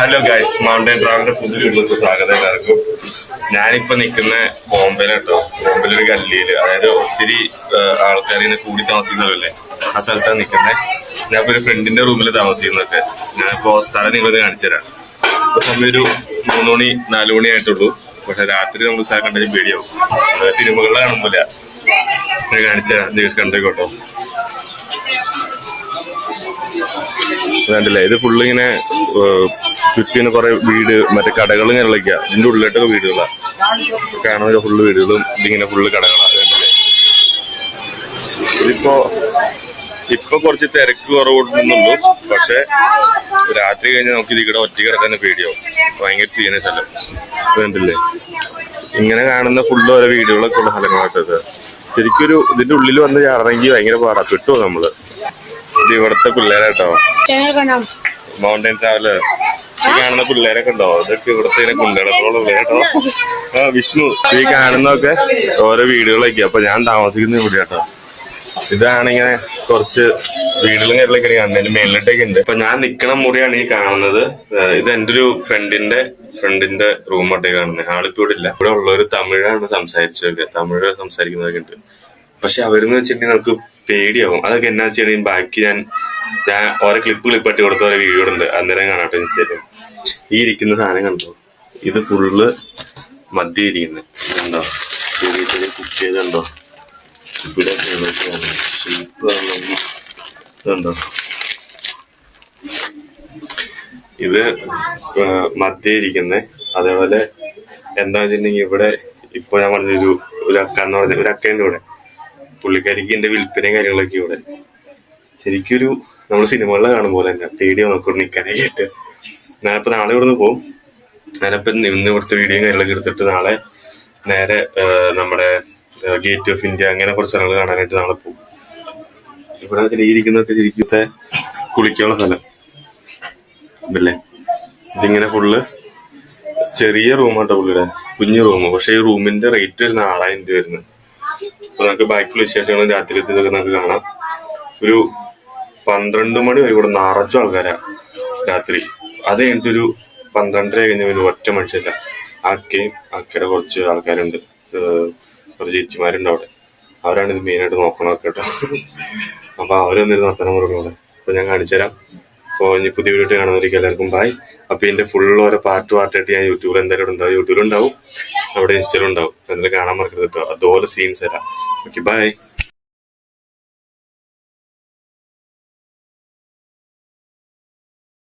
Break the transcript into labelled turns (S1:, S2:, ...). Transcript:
S1: Hello guys mountain ട്രാവലിന്റെ പുതിയ വീട്ടിലേക്ക് സ്വാഗതം എല്ലാവർക്കും. ഞാനിപ്പോ നിൽക്കുന്ന ബോംബെയിലാട്ടോ ബോംബെയിലെ ഒരു ഗല്ലിയിൽ. അതായത് ഒത്തിരി ആൾക്കാർ ഇങ്ങനെ കൂടി താമസിക്കുന്നവരല്ലേ? ആ സ്ഥലത്താണ് നിൽക്കുന്നത് ഞാൻ ഇപ്പൊ ഒരു ഫ്രണ്ടിന്റെ റൂമിൽ താമസിക്കുന്നൊക്കെ ഞാനിപ്പോ സ്ഥലം നിങ്ങളൊന്ന് കാണിച്ചു തരാം. ഇപ്പൊ സമയം ഒരു മൂന്ന് മണി നാല് മണി ആയിട്ടുള്ളൂ. പക്ഷെ രാത്രി നമ്മൾ സ്ഥലം കണ്ടത് പേടിയാവും. സിനിമകളിലെ കാണുമ്പോലെ ഞാൻ കാണിച്ചു നിങ്ങൾക്ക് നിങ്ങൾ കണ്ടേക്കോട്ടോ. കണ്ടില്ലേ? ഇത് ഫുള്ള് ഇങ്ങനെ ചുറ്റിന് കുറെ വീട് മറ്റേ കടകൾ ഇങ്ങനെ വിളിക്കുക ഇതിന്റെ ഉള്ളിലോട്ടൊക്കെ വീടുകളാണ് കാണുന്ന ഫുള്ള് വീടുകളും ഇതിങ്ങനെ ഫുള്ള് കടകളാണ്? ഇതിപ്പോ ഇപ്പൊ കുറച്ച് തിരക്ക് കുറവുണ്ടെന്നുള്ളൂ. പക്ഷെ രാത്രി കഴിഞ്ഞാൽ നമുക്ക് ഇതിവിടെ ഒറ്റ കിടക്കാൻ പേടിയാവും. ഭയങ്കര സീന സ്ഥലം. കണ്ടില്ലേ? ഇങ്ങനെ കാണുന്ന ഫുള്ള് ഓരോ വീടുകളൊക്കെ ഉള്ള സ്ഥലങ്ങളായിട്ടത് ശരിക്കും ഒരു ഇതിന്റെ ഉള്ളിൽ വന്ന് ഇറങ്ങി ഭയങ്കര പാടാ. കിട്ടുമോ നമ്മൾ? ഇത് ഇവിടുത്തെ പിള്ളേരാട്ടോ. മൗണ്ടൻ ട്രാവലർ ഈ കാണുന്ന പിള്ളേരൊക്കെ ഉണ്ടോ? അതൊക്കെ ഇവിടുത്തെ കുണ്ടകളൊക്കെയുള്ള പിള്ളേരാട്ടോ. ആ വിഷ്ണു ഈ കാണുന്നൊക്കെ ഓരോ വീടുകളൊക്കെ അപ്പൊ ഞാൻ താമസിക്കുന്ന ഇവിടെ കേട്ടോ ഇതാണിങ്ങനെ കുറച്ച് വീടുകളും കാര്യങ്ങളൊക്കെ കാണുന്നതിന്റെ മേലിലോട്ടൊക്കെ ഉണ്ട്. അപ്പൊ ഞാൻ നിക്കണ മുറിയാണ് ഈ കാണുന്നത്. ഇത് എന്റെ ഒരു ഫ്രണ്ടിന്റെ ഫ്രണ്ടിന്റെ റൂമോട്ടേ കാണുന്നത്. ആളിപ്പോ ഇവിടെ ഇല്ല. ഇവിടെ ഉള്ളവര് തമിഴാണ് സംസാരിച്ചതൊക്കെ. തമിഴ് സംസാരിക്കുന്നതൊക്കെ ഉണ്ട്. പക്ഷെ അവരെന്ന് വെച്ചിട്ടുണ്ടെങ്കിൽ നമുക്ക് പേടിയാവും. അതൊക്കെ എന്നാ വെച്ചിട്ടുണ്ടെങ്കിൽ ബാക്കി ഞാൻ ഞാൻ ഓരോ ക്ലിപ്പ് ക്ലിപ്പ് ആയിട്ട് കൊടുത്ത ഓരോ വീഡിയോ ഉണ്ട് അന്നേരം കാണാട്ടെ ഇൻസ്റ്റയിലും. ഈ ഇരിക്കുന്ന സാധനം കണ്ടോ? ഇത് ഫുള്ള് മദ്യം ഇരിക്കുന്നത് കണ്ടോ? ചെറിയ കുക്ക് ചെയ്തുണ്ടോ ഇവിടെ ഇതുണ്ടോ ഇത് മദ്യം ഇരിക്കുന്നത് അതേപോലെ എന്താ വെച്ചിട്ടുണ്ടെങ്കിൽ ഇവിടെ ഇപ്പൊ ഞാൻ പറഞ്ഞൊരു ഒരു അക്ക എന്ന് പറഞ്ഞ ഒരു അക്കേന്റെ ഇവിടെ. പുള്ളിക്കാരിക്ക് എന്റെ വിൽപ്പനയും കാര്യങ്ങളൊക്കെ ഇവിടെ. ശരിക്കൊരു നമ്മൾ സിനിമകളിൽ കാണും പോലെ തന്നെ പേടിയോ നോക്കി നിൽക്കാനായിട്ട് ഞാനിപ്പോ നാളെ ഇവിടുന്ന് പോകും ഞാനിപ്പോ ഇന്ന് ഇവിടുത്തെ വീഡിയോയും കാര്യങ്ങളൊക്കെ എടുത്തിട്ട് നാളെ നേരെ നമ്മുടെ ഗേറ്റ് ഓഫ് ഇന്ത്യ അങ്ങനെ കുറച്ച് സ്ഥലങ്ങൾ കാണാനായിട്ട് നാളെ പോകും ഇവിടെ ഇരിക്കുന്നതൊക്കെ ശരിക്കത്തെ കുളിക്കാനുള്ള സ്ഥലം. ഇതല്ലേ? ഇതിങ്ങനെ ഫുള്ള് ചെറിയ റൂമാട്ടോ പുള്ളിയുടെ. കുഞ്ഞു റൂം പക്ഷെ ഈ റൂമിന്റെ റേറ്റ് വരുന്ന ആറായിരം വരുന്നത് അപ്പൊ നമുക്ക് ബാക്കിയുള്ള വിശേഷങ്ങളും രാത്രിയിലത്തെ ഇതൊക്കെ നമുക്ക് കാണാം. ഒരു പന്ത്രണ്ട് മണി വരെ ഇവിടെ നിറച്ചു ആൾക്കാരാ രാത്രി. അത് കഴിഞ്ഞിട്ടൊരു പന്ത്രണ്ടര കഴിഞ്ഞ ഒരു ഒറ്റ മനുഷ്യല്ല ആക്കയും ആക്കയുടെ കുറച്ച് ആൾക്കാരുണ്ട്. കുറച്ച് ചേച്ചിമാരുണ്ട് അവിടെ. അവരാണ് ഇത് മെയിനായിട്ട് നോക്കണമൊക്കെ കേട്ടോ. അപ്പൊ അവരൊന്നിരുന്ന് വർത്തനം പറഞ്ഞു അവിടെ അപ്പൊ ഞാൻ കാണിച്ചു തരാം. അപ്പോൾ ഇനി പുതിയ വീഡിയോ കാണുന്നവർക്ക് എല്ലാവർക്കും ബായ് അപ്പൊ ഇതിന്റെ ഫുൾ ഓരോ പാർട്ട് പാർട്ടായിട്ട് ഞാൻ യൂട്യൂബിൽ എന്തായാലും ഉണ്ടാവും യൂട്യൂബിൽ ഉണ്ടാവും. അവിടെ ഇൻസ്റ്റയിലും ഉണ്ടാവും കാണാൻ മറക്കരുത് കേട്ടോ. അതുപോലെ സീൻസ് തരാം. Okay bye